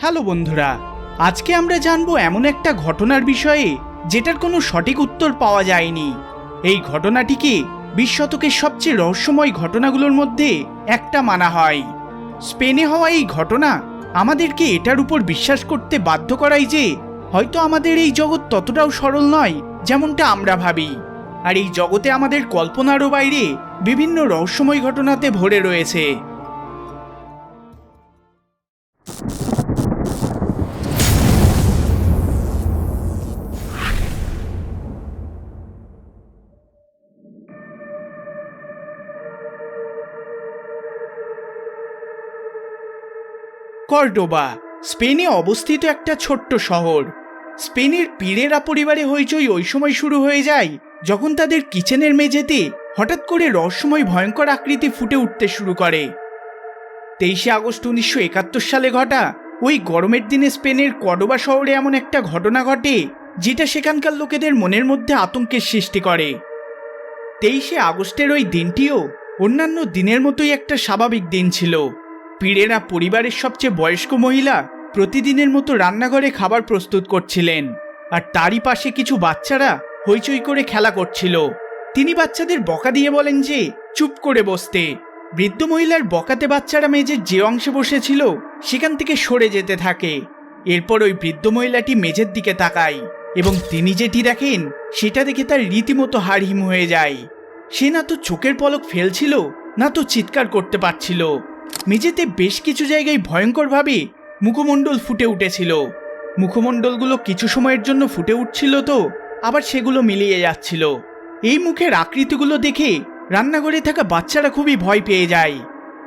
Hello বন্ধুরা, আজকে আমরা জানব এমন একটা ঘটনার বিষয়ে যেটার কোনো সঠিক উত্তর পাওয়া যায়নি। এই ঘটনাটিকে বিশ শতকের সবচেয়ে রহস্যময় ঘটনাগুলোর মধ্যে একটা মানা হয়। স্পেনে হওয়া এই ঘটনা আমাদেরকে এটার উপর বিশ্বাস করতে বাধ্য করাই যে, হয়তো আমাদের এই জগৎ ততটাও সরল নয় যেমনটা আমরা ভাবি। আর এই জগতে আমাদের কল্পনারও বাইরে বিভিন্ন রহস্যময় ঘটনাতে ভরে রয়েছে। কর্ডোবা, স্পেনে অবস্থিত একটা ছোট্ট শহর। স্পেনের পীরেরা পরিবারে হইচই ওই সময় শুরু হয়ে যায়, যখন তাদের কিচেনের মেঝেতে হঠাৎ করে রহস্যময় ভয়ঙ্কর আকৃতি ফুটে উঠতে শুরু করে। তেইশে আগস্ট উনিশশো একাত্তর সালে ঘটা ওই গরমের দিনে স্পেনের কডোবা শহরে এমন একটা ঘটনা ঘটে, যেটা সেখানকার লোকেদের মনের মধ্যে আতঙ্কের সৃষ্টি করে। তেইশে আগস্টের ওই দিনটিও অন্যান্য দিনের মতোই একটা স্বাভাবিক দিন ছিল। পীরেরা পরিবারের সবচেয়ে বয়স্ক মহিলা প্রতিদিনের মতো রান্নাঘরে খাবার প্রস্তুত করছিলেন, আর তারই পাশে কিছু বাচ্চারা হইচই করে খেলা করছিল। তিনি বাচ্চাদের বকা দিয়ে বলেন যে, চুপ করে বসতে। বৃদ্ধ মহিলার বকাতে বাচ্চারা মেঝের যে অংশে বসেছিল, সেখান থেকে সরে যেতে থাকে। এরপর ওই বৃদ্ধ মহিলাটি মেঝের দিকে তাকায়, এবং তিনি যেটি দেখেন, সেটা দেখে তার রীতিমতো হাড়হিম হয়ে যায়। সে না তো চোখের পলক ফেলছিল, না তো চিৎকার করতে পারছিল। মেঝেতে বেশ কিছু জায়গায় ভয়ঙ্করভাবে মুখমণ্ডল ফুটে উঠেছিল। মুখমণ্ডলগুলো কিছু সময়ের জন্য ফুটে উঠছিল তো, আবার সেগুলো মিলিয়ে যাচ্ছিল। এই মুখের আকৃতিগুলো দেখে রান্নাঘরে থাকা বাচ্চারা খুবই ভয় পেয়ে যায়।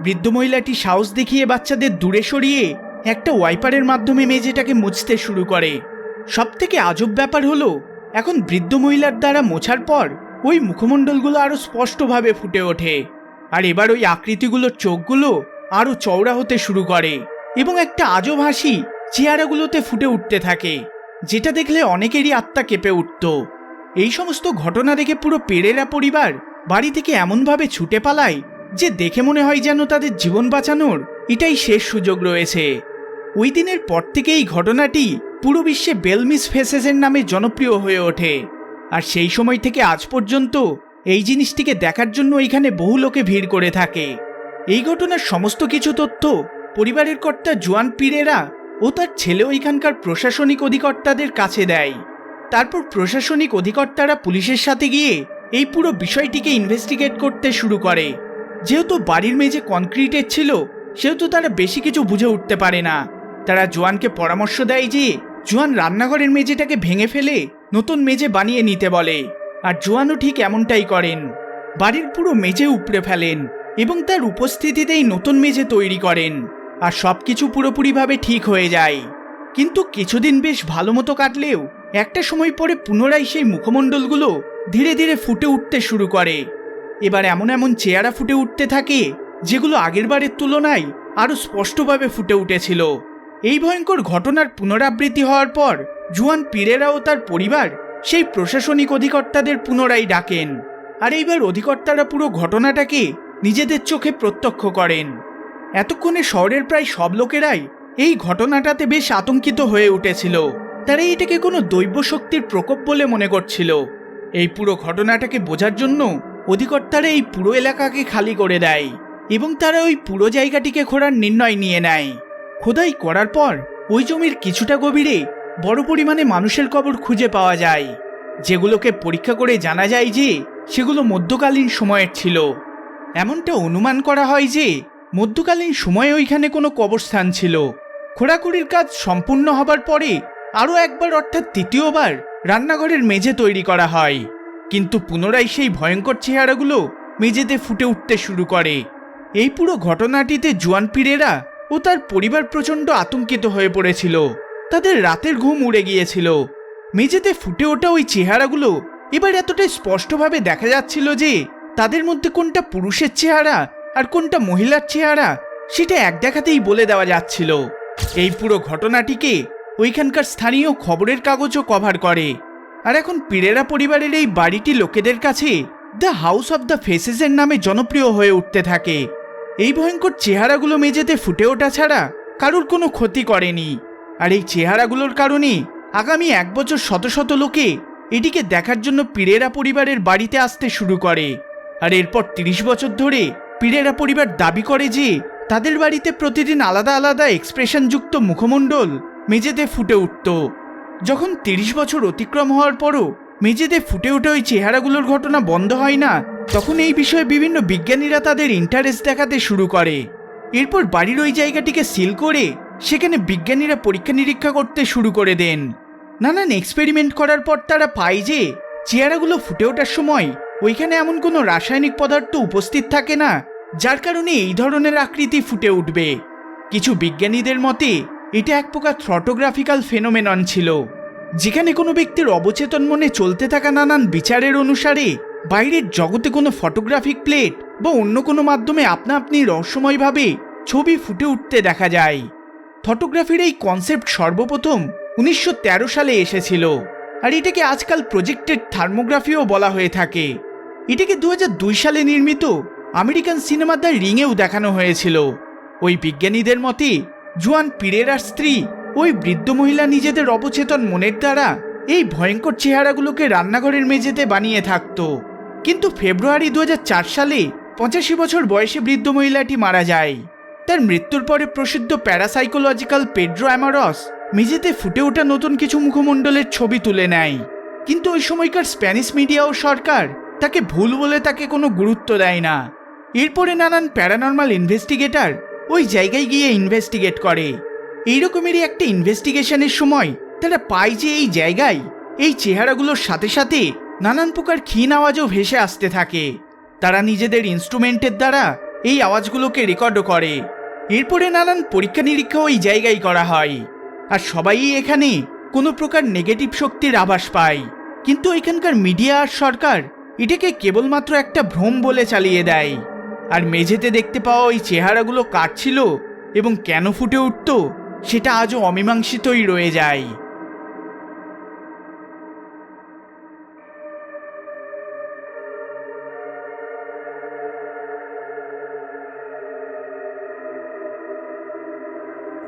বৃদ্ধ মহিলাটি সাহস দেখিয়ে বাচ্চাদের দূরে সরিয়ে একটা ওয়াইপারের মাধ্যমে মেঝেটাকে মুছতে শুরু করে। সব থেকে আজব ব্যাপার হলো, এখন বৃদ্ধ মহিলার দ্বারা মোছার পর ওই মুখমণ্ডলগুলো আরও স্পষ্টভাবে ফুটে ওঠে। আর এবার ওই আকৃতিগুলোর চোখগুলো আরও চওড়া হতে শুরু করে এবং একটা আজব হাসি চেহারাগুলোতে ফুটে উঠতে থাকে, যেটা দেখলে অনেকেরই আত্মা কেঁপে উঠত। এই সমস্ত ঘটনা দেখে পুরো পেরেরা পরিবার বাড়ি থেকে এমনভাবে ছুটে পালায় যে দেখে মনে হয় যেন তাদের জীবন বাঁচানোর এটাই শেষ সুযোগ রয়েছে। ওই দিনের পর থেকে এই ঘটনাটি পুরো বিশ্বে বেলমিস ফেসেসের নামে জনপ্রিয় হয়ে ওঠে। আর সেই সময় থেকে আজ পর্যন্ত এই জিনিসটিকে দেখার জন্য এখানে বহু লোকে ভিড় করে থাকে। এই ঘটনার সমস্ত কিছু তথ্য পরিবারের কর্তা জোয়ান পীরেরা ও তার ছেলে ওইখানকার প্রশাসনিক অধিকর্তাদের কাছে দেয়। তারপর প্রশাসনিক অধিকর্তারা পুলিশের সাথে গিয়ে এই পুরো বিষয়টিকে ইনভেস্টিগেট করতে শুরু করে। যেহেতু বাড়ির মেঝে কনক্রিটের ছিল, সেহেতু তারা বেশি কিছু বুঝে উঠতে পারে না। তারা জোয়ানকে পরামর্শ দেয় যে, জোয়ান রান্নাঘরের মেঝেটাকে ভেঙে ফেলে নতুন মেঝে বানিয়ে নিতে বলে। আর জোয়ানও ঠিক এমনটাই করেন। বাড়ির পুরো মেঝে উপড়ে ফেলেন এবং তার উপস্থিতিতেই নতুন মেঝে তৈরি করেন আর সবকিছু পুরোপুরিভাবে ঠিক হয়ে যায়। কিন্তু কিছুদিন বেশ ভালো মতো কাটলেও একটা সময় পরে পুনরায় সেই মুখমণ্ডলগুলো ধীরে ধীরে ফুটে উঠতে শুরু করে। এবার এমন এমন চেহারা ফুটে উঠতে থাকে যেগুলো আগের বারের তুলনায় আরও স্পষ্টভাবে ফুটে উঠেছিল। এই ভয়ঙ্কর ঘটনার পুনরাবৃত্তি হওয়ার পর জুয়ান পীরেরা ও তার পরিবার সেই প্রশাসনিক অধিকর্তাদের পুনরায় ডাকেন। আর এইবার অধিকর্তারা পুরো ঘটনাটাকে নিজেদের চোখে প্রত্যক্ষ করেন। এতক্ষণে শহরের প্রায় সব লোকেরাই এই ঘটনাটাতে বেশ আতঙ্কিত হয়ে উঠেছিল। তারা এটাকে কোনো দৈব শক্তির প্রকোপ বলে মনে করছিল। এই পুরো ঘটনাটাকে বোঝার জন্য অধিকর্তারা এই পুরো এলাকাকে খালি করে দেয় এবং তারা ওই পুরো জায়গাটিকে খোঁড়ার নির্ণয় নিয়ে নেয়। খোদাই করার পর ওই জমির কিছুটা গভীরে বড় পরিমাণে মানুষের কবর খুঁজে পাওয়া যায়। যেগুলোকে পরীক্ষা করে জানা যায় যে, সেগুলো মধ্যকালীন সময়ের ছিল। এমনটা অনুমান করা হয় যে, মধ্যকালীন সময়ে ওইখানে কোনো কবরস্থান ছিল। খোঁড়াখুড়ির কাজ সম্পূর্ণ হবার পরে আরও একবার অর্থাৎ তৃতীয়বার রান্নাঘরের মেঝে তৈরি করা হয়। কিন্তু পুনরায় সেই ভয়ঙ্কর চেহারাগুলো মেঝেতে ফুটে উঠতে শুরু করে। এই পুরো ঘটনাটিতে জোয়ান পীরেরা ও তার পরিবার প্রচণ্ড আতঙ্কিত হয়ে পড়েছিল। তাদের রাতের ঘুম উড়ে গিয়েছিল। মেঝেতে ফুটে ওঠা ওই চেহারাগুলো এবার এতটাই স্পষ্টভাবে দেখা যাচ্ছিল যে তাদের মধ্যে কোনটা পুরুষের চেহারা আর কোনটা মহিলার চেহারা সেটা এক দেখাতেই বলে দেওয়া যাচ্ছিল। এই পুরো ঘটনাটিকে ওইখানকার স্থানীয় খবরের কাগজও কভার করে। আর এখন পিরেরা পরিবারের এই বাড়িটি লোকেদের কাছে দ্য হাউস অব দ্য ফেসেসের নামে জনপ্রিয় হয়ে উঠতে থাকে। এই ভয়ঙ্কর চেহারাগুলো মেঝেতে ফুটে ওঠা ছাড়া কারুর কোনো ক্ষতি করেনি। আর এই চেহারাগুলোর কারণে আগামী এক বছর শত শত লোকে এটিকে দেখার জন্য পীরেরা পরিবারের বাড়িতে আসতে শুরু করে। আর এরপর তিরিশ বছর ধরে পীরেরা পরিবার দাবি করে যে তাদের বাড়িতে প্রতিদিন আলাদা আলাদা এক্সপ্রেশনযুক্ত মুখমণ্ডল মেঝেতে ফুটে উঠত। যখন তিরিশ বছর অতিক্রম হওয়ার পরও মেঝেতে ফুটে ওঠে ওই চেহারাগুলোর ঘটনা বন্ধ হয় না, তখন এই বিষয়ে বিভিন্ন বিজ্ঞানীরা তাদের ইন্টারেস্ট দেখাতে শুরু করে। এরপর বাড়ির ওই জায়গাটিকে সিল করে সেখানে বিজ্ঞানীরা পরীক্ষা নিরীক্ষা করতে শুরু করে দেন। নানান এক্সপেরিমেন্ট করার পর তারা পায় যে চেয়ারাগুলো ফুটে ওঠার সময় ওইখানে এমন কোনো রাসায়নিক পদার্থ উপস্থিত থাকে না, যার কারণে এই ধরনের আকৃতি ফুটে উঠবে। কিছু বিজ্ঞানীদের মতে, এটা এক প্রকার থ্রটোগ্রাফিক্যাল ফেনোমেনন ছিল, যেখানে কোনো ব্যক্তির অবচেতন মনে চলতে থাকা নানান বিচারের অনুসারে বাইরের জগতে কোনো ফটোগ্রাফিক প্লেট বা অন্য কোনো মাধ্যমে আপনা আপনি রহস্যময়ভাবে ছবি ফুটে উঠতে দেখা যায়। ফটোগ্রাফির এই কনসেপ্ট সর্বপ্রথম উনিশশো তেরো সালে এসেছিল। আর এটাকে আজকাল প্রজেক্টেড থার্মোগ্রাফিও বলা হয়ে থাকে। এটাকে দু হাজার দুই সালে নির্মিত আমেরিকান সিনেমা দ্য রিংয়েও দেখানো হয়েছিল। ওই বিজ্ঞানীদের মতে, জুয়ান পীরেরার স্ত্রী ওই বৃদ্ধ মহিলা নিজেদের অবচেতন মনের দ্বারা এই ভয়ঙ্কর চেহারাগুলোকে রান্নাঘরের মেঝেতে বানিয়ে থাকত। কিন্তু ফেব্রুয়ারি দু হাজার চার সালে পঁচাশি বছর বয়সে বৃদ্ধ মহিলাটি মারা যায়। তার মৃত্যুর পরে প্রসিদ্ধ প্যারাসাইকোলজিক্যাল পেড্রো অ্যামারস। মেঝেতে ফুটে ওঠা নতুন কিছু মুখমণ্ডলের ছবি তুলে নেয়। কিন্তু ওই সময়কার স্প্যানিশ মিডিয়া ও সরকার তাকে ভুল বলে তাকে কোনো গুরুত্ব দেয় না। এরপরে নানান প্যারানর্মাল ইনভেস্টিগেটর ওই জায়গায় গিয়ে ইনভেস্টিগেট করে। এইরকমেরই একটা ইনভেস্টিগেশনের সময় তারা পায় যে এই জায়গায় এই চেহারাগুলোর সাথে সাথে নানান প্রকার ক্ষীণ আওয়াজও ভেসে আসতে থাকে। তারা নিজেদের ইনস্ট্রুমেন্টের দ্বারা এই আওয়াজগুলোকে রেকর্ডও করে। এরপরে নানান পরীক্ষা নিরীক্ষা ওই জায়গায় করা হয়। আর সবাই এখানে কোনো প্রকার নেগেটিভ শক্তির আভাস পায়। কিন্তু এখানকার মিডিয়া আর সরকার এটাকে কেবলমাত্র একটা ভ্রম বলে চালিয়ে দেয়। আর মেঝেতে দেখতে পাওয়া ওই চেহারাগুলো কাটছিল এবং কেন ফুটে উঠত, সেটা আজও অমীমাংসিতই রয়ে যায়।